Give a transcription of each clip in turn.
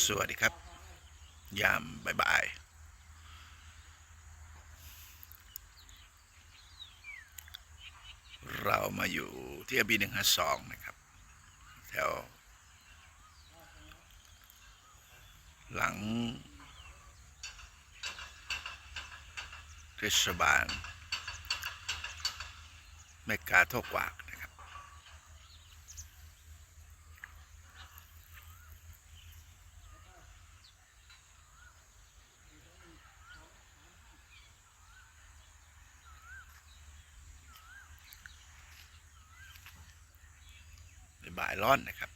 สวัสดีครับ ยามบ่ายๆเรามาอยู่ที่อบีหนึ่งห้าสองนะครับ แถว หลังเทศบาลแม่กาโทกวาก บ่ายร้อนนะครับ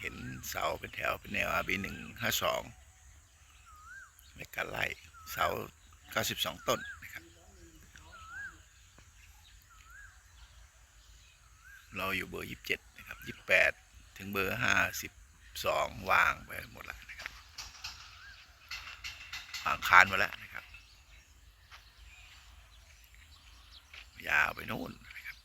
เห็นเสาเป็นแถวเป็นแนว RB หนึ่งห้าสองในการไล่เสาเก้าสิบสองต้นนะครับ เราอยู่เบอร์ยี่สิบเจ็ดนะครับยี่สิบแปดถึงเบอร์ห้าสิบสองวางไปหมดแล้วนะครับวางคานมาแล้วนะครับ ยาวไปโน่นนะครับ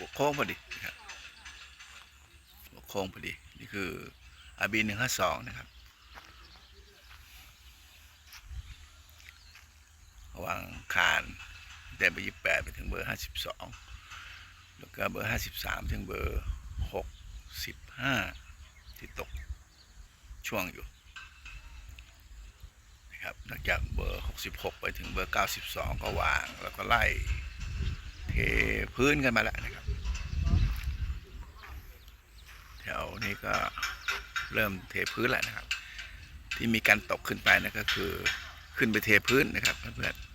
หัวโค้ งพอดีนะครับหัวโค้งพอดี นี่คือ RB หนึ่งห้าสองนะครับระหว่างคานเดินไปยี่แปดไปถึงเบอร์ห้าสิบสองแล้วก็เบอร์ห้าสิบสามถึงเบอร์หกสิบห้าที่ตกช่วงอยู่นะครับนอกจากเบอร์หกสิบหกไปถึงเบอร์เก้าสิบสองก็วางแล้วก็ไล่เทพื้นกันมาแล้วนะครับ แถวนี้ก็เริ่มเทพื้นแล้วนะครับ ที่มีการตกขึ้นไปนั่นก็คือขึ้นไปเทพื้นนะครับเพื่อนๆ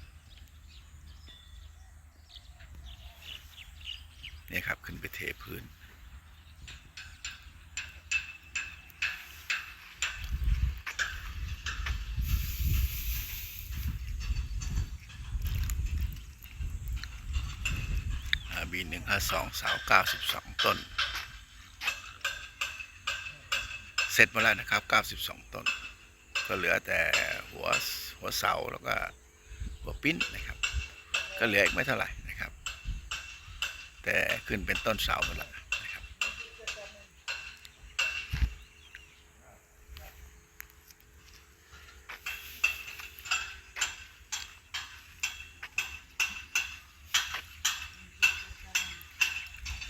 นี่ครับขึ้นไปเทพื้นบีหนึ่งห้าสองสาวเก้าสิบสองต้น เสร็จหมาแล้วนะครับเก้าสิบสองต้น ก็เหลือแต่หัวหัวเสาแล้วก็หัวปิ้นนะครับ ก็เหลืออีกไม่เท่าไหร่นะครับ แต่ขึ้นเป็นต้นเสาหมดแล้วนะครับ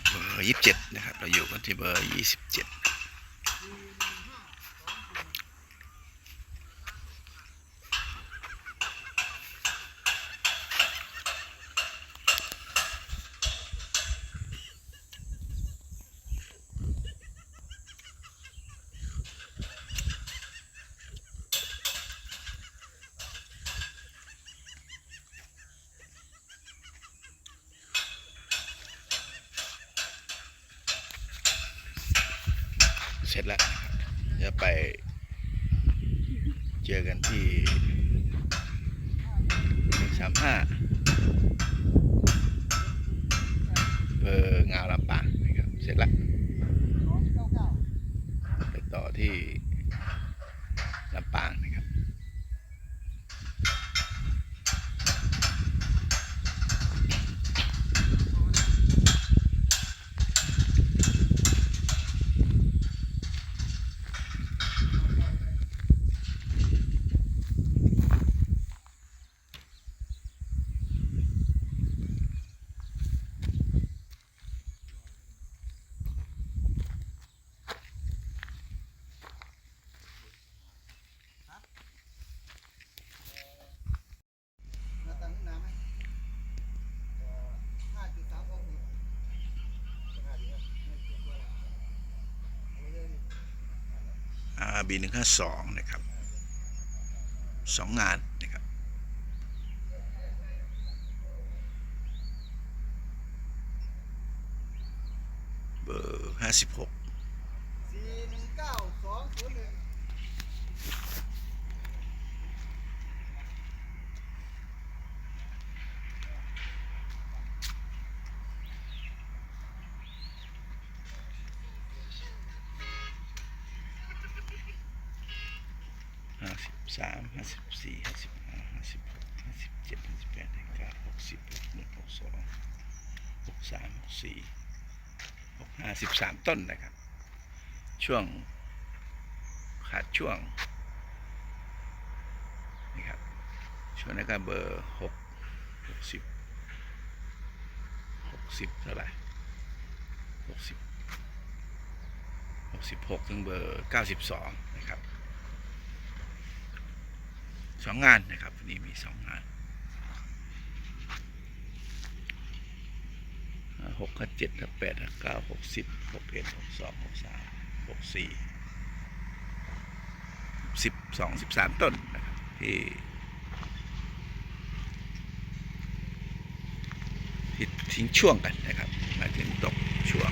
เบอร์ยี่สิบเจ็ดนะครับ เราอยู่กันที่เบอร์ยี่สิบเจ็ดเสร็จแล้วนะครับเดี๋ยวไป เจอกันที่หนึ่งสามห้าเบองาวลำปางนะครับ เสร็จแล้วไปต่อที่ B 1 5 2นะครับสองงานนะครับเบอร์56าสิบสามห้าสิบสี่ห้าสิบห้าห้าสิบหกห้าสิบเจ็ดห้าสิบแปดห้าสิบเก้าหกสิบหกหนึ่งหกสองหกสามหกสี่หกห้าสิบสามต้นนะครับ ช่วงขาดช่วงนี่ครับช่วงนั้นก็เบอร์หกหกสิบหกสิบเท่าไหร่หกสิบหกสิบหกถึงเบอร์เก้าสิบสองนะครับ สองงานนะครับวันนี้มีสองงานหกห้าเจ็ดห้าแปดห้าเก้าหกสิบหกเอ็ดหกสองหกสามหกสี่สิบสองสิบสามต้นนะครับที่ที่ทิ้งช่วงกันนะครับหมายถึงตกช่วง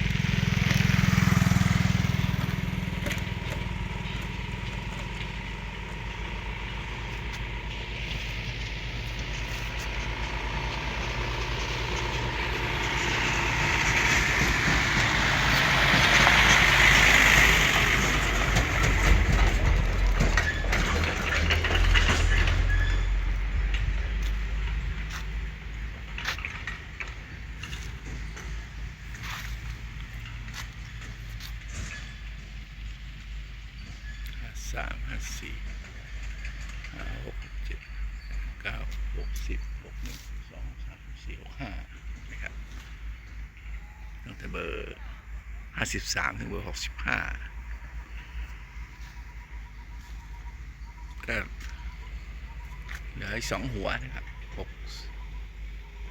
ห้าสามห้าสี่ห้าหกเจ็ดเก้าหกสิบหกหนึ่งสองสามสี่หกห้านะครับตั้งแต่ เบอร์ห้าสิบสามถึงเบอร์หกสิบห้าก็เหลืออีกสองหัวนะครับหก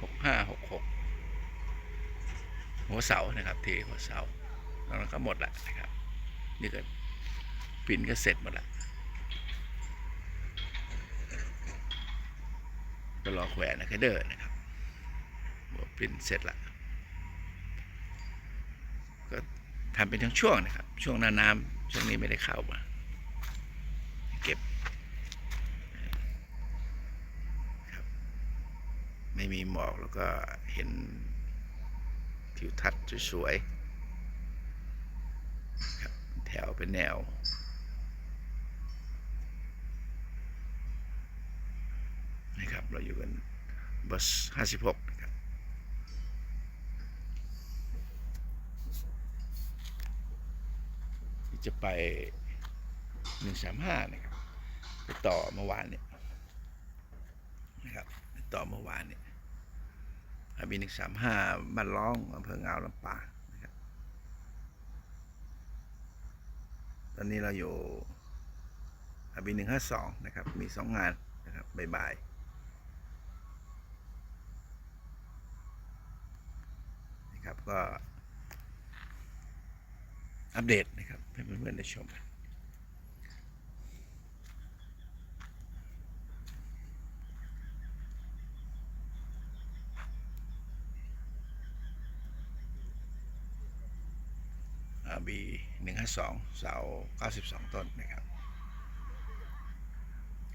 หกห้าหกหกหัวเสานะครับ เทหัวเสาแล้วก็หมดละนะครับ นี่ก็ปิ่นก็เสร็จหมดละก็รอแขวนนะแค่เดินนะครับปิ่นเสร็จละ ทำเป็นทั้งช่วงนะครับ ช่วงหน้าน้ำช่วงนี้ไม่ได้เข้ามา เก็บครับไม่มีหมอกแล้วก็เห็นทิวทัศน์สวยๆครับแถวเป็นแนวนะครับเราอยู่กันบัส56 จะไปหนึ่งสามห้านะครับไปต่อเมื่อวานเนี่ยนะครับไปต่อเมื่อวานเนี่ยอบีหนึ่งสามห้าบ้านร้องอำเภองาวลำปางนะครับตอนนี้เราอยู่อบีหนึ่งห้าสองนะครับ มีสองงานนะครับบ่ายๆนะครับก็ อัปเดตนะครับให้เพื่อนๆได้ชมบีหนึ่งห้าสองเสาเก้าสิบสองต้นนะครับ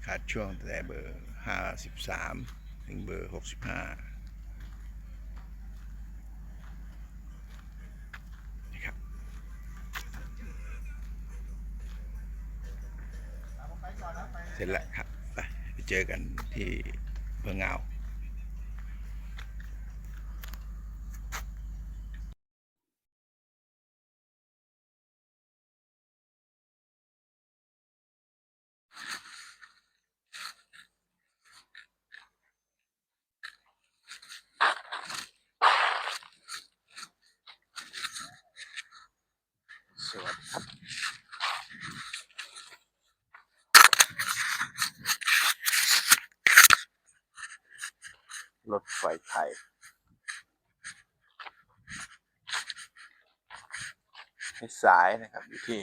ขาดช่วงแต่เบอร์ห้าสิบสามถึงเบอร์หกสิบห้านะครับ ผมไปก่อนนะไป เสร็จแล้วครับไปเจอกันที่เมืองเงาส รถไฟไทยให้สายนะครับ อยู่ที่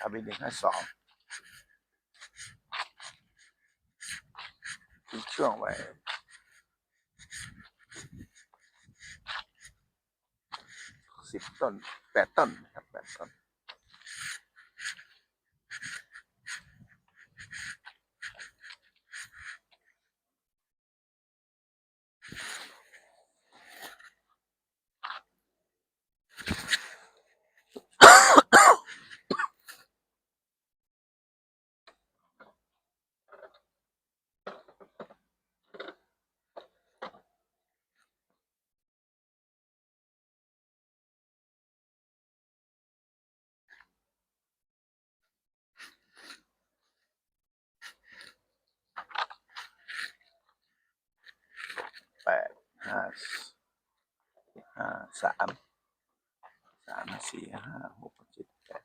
อาบินหนึ่งห้าสองทิ้งช่วงไว้สิบต้นแปดต้นนะครับแปดต้น สามสามสี่ห้าหกเจ็ดแปด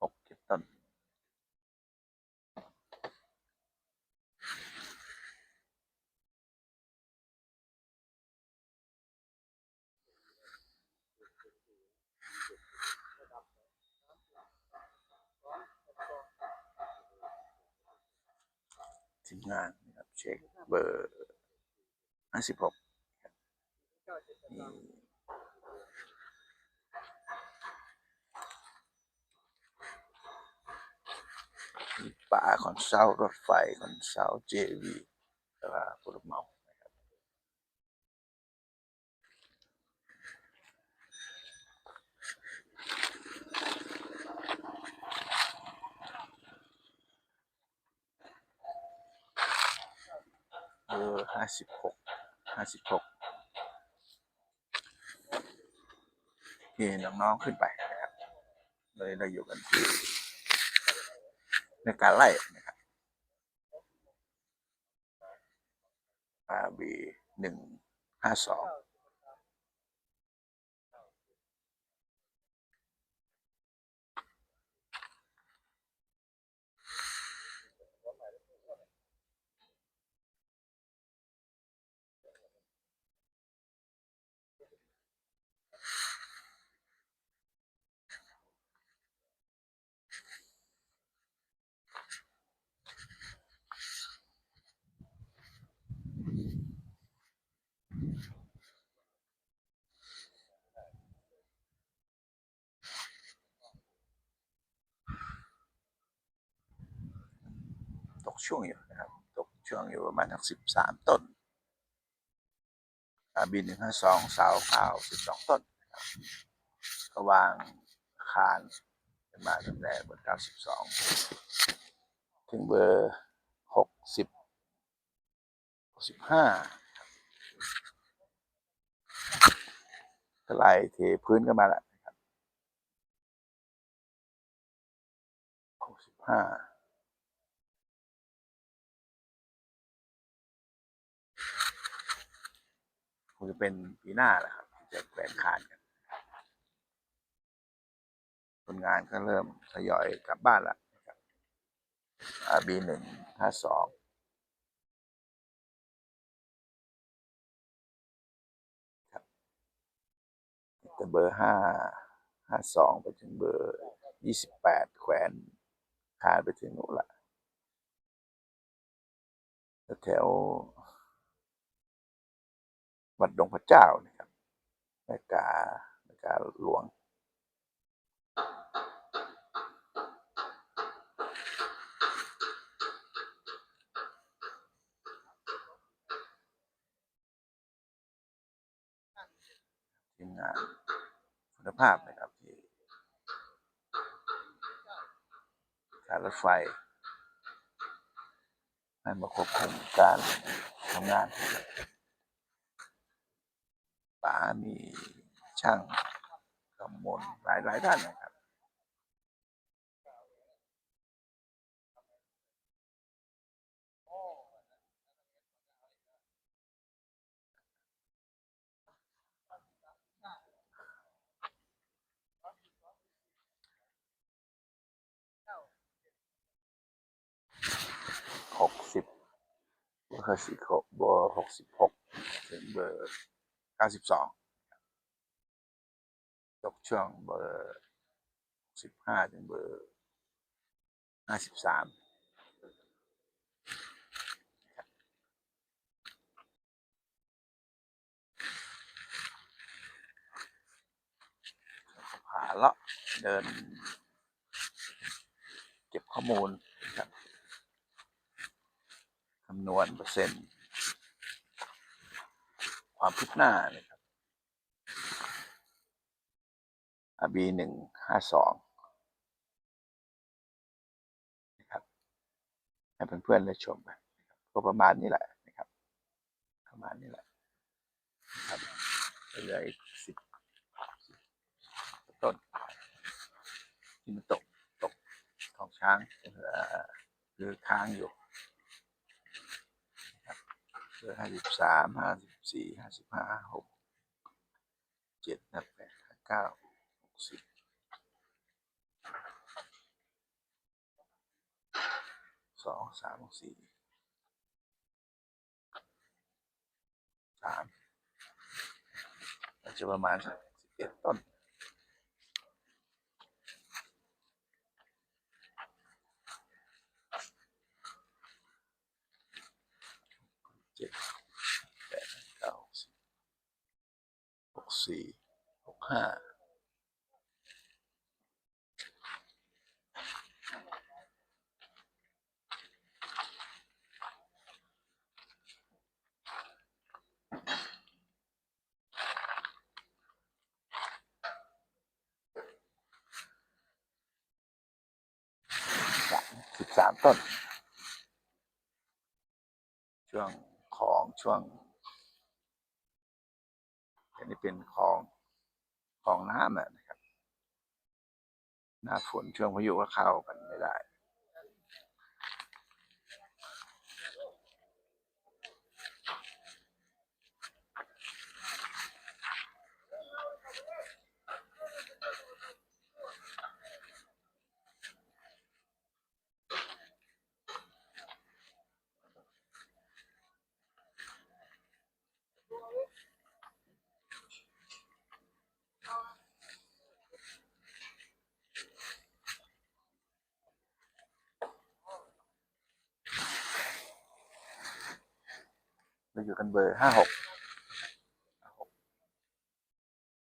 หกเจ็ดต้นทีมงานนะครับเช็คเบอร์ ห้าสิบหกป่าคอนเซารถไฟคอนเซาเจวีแล้วก็ผู้รับเมาเบอร์ห้าสิบหก ห้าสิบหกที่น้องๆขึ้นไปนะครับเลยเราอยู่กันที่ในการไล่นะครับ RB หนึ่งห้าสอง ช่วงอยู่นะครับ ตกช่วงอยู่ประมาณทั้งสิบสามต้น RB หนึ่งห้าสองสาวขาวสิบสองต้นนะครับก็วางคานขึ้นมาตั้งแต่เบอร์เก้าสิบสองถึงเบอร์หกสิบหกสิบห้าก็ไล่เทพื้นกันมาแล้วนะครับหกสิบห้า คงจะเป็นปีหน้าแหละครับจะแขวนคานกันคนงานก็เริ่มทยอยกลับบ้านละบอาบีหนึ่งห้าสองครับแต่เบอร์ห้าห้าสองไปถึงเบอร์ยี่สิบแปดแขวนคานไปถึงนู้นละแถว วัดดงพระเจ้านะครับแม่กาแม่กาหลวงทีมงานคุณภาพนะครับที่การรถไฟ ให้มาควบคุมการทำงาน มีช่างกำมลหลายหลายท่านนะครับ หกสิบเบอร์สิบหกเบอร์หกสิบหกถึงเบอร์เก้าสิบสอง กช่วงเบอร์สิบห้าถึงเบอร์ห้าสิบสามผาเลาะเดิน เก็บข้อมูลครับคำนวณเปอร์เซ็นต์ ความคืบหน้าน บ RB หนึ่งห้าสองนะครับให้เพื่อนๆได้ชมกันนะครับก็ประมาณนี้แหละนะครับ ประมาณนี้แหละนะครับเหลืออีกสิบต้นที่มันตกตกของช้างเหลือเหลือค้างอยู่เบอร์ห้าสิบสามห้าสิบสี่ห้าสิบห้าหกเจ็ดแปดเก้า สิบสองสามสี่สามอาจจะประมาณสักสิบเอ็ดต้นเจ็ดแปดเก้าสิบหกสี่หกห้าสิบสามต้น ช่วงของช่วง อันนี้เป็นของของน้ำนะครับ หน้าฝนช่วงพายุก็เข้ากันไม่ได้ เราอยู่กันเบอร์ห้าหก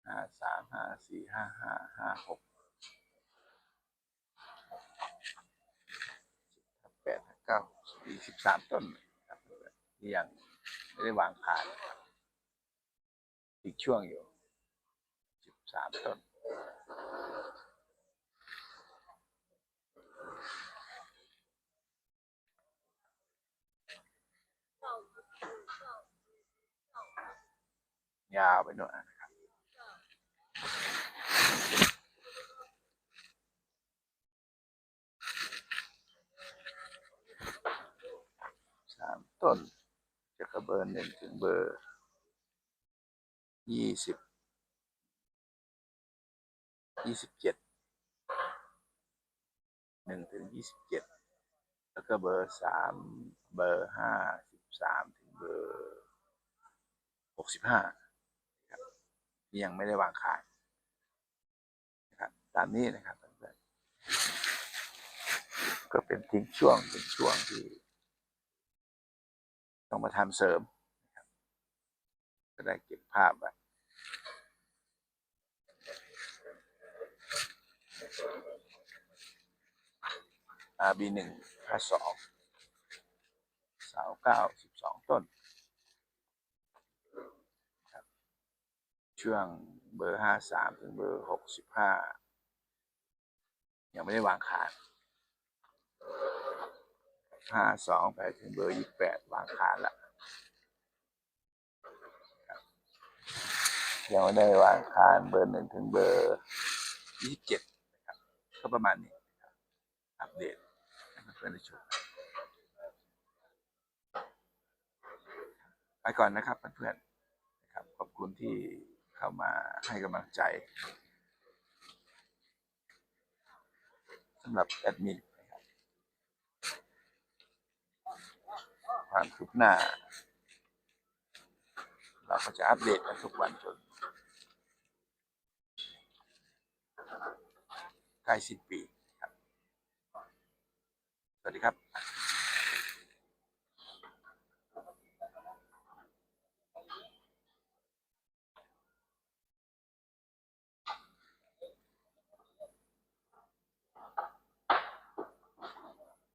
ห้าสามห้าสี่ห้าห้าห้าหกแปดห้าเก้าสี่สิบสามต้นนะครับที่ยังไม่ได้วางขาน อีกช่วงอยู่สิบสามต้น ยาวไปหน่อยนะครับ สามต้นจากเบอร์หนึ่งถึงเบอร์ยี่สิบยี่สิบเจ็ดหนึ่งถึงยี่สิบเจ็ดแล้วก็เบอร์สามเบอร์ห้าสิบสามถึงเบอร์หกสิบห้า ที่ยังไม่ได้วางขายนะครับตามนี้นะครับเพื่อนก็เป็นทิ้งช่วงเป็นช่วงที่ ต้องมาทำเสริมนะครับก็ได้เก็บภาพไว้อาบีหนึ่งห้าสองสาวเก้าสิบสองต้น ช่วงเบอร์ห้าสามถึงเบอร์หกสิบห้ายังไม่ได้วางขายห้าสองไปถึงเบอร์ยี่แปดวางขายละยังไม่ได้วางขายเบอร์หนึ่งถึงเบอร์ยี่สิบเจ็ดนะครับก็ประมาณนี้อัปเดตเพื่อนๆได้ชมไปก่อนนะครับเพื่อนๆนะครับขอบคุณที่ เข้ามาให้กำลังใจสำหรับแอดมินนะครับความคืบหน้า เราก็จะอัปเดตกันทุกวันจนใกล้สิ้นปีครับ สวัสดีครับ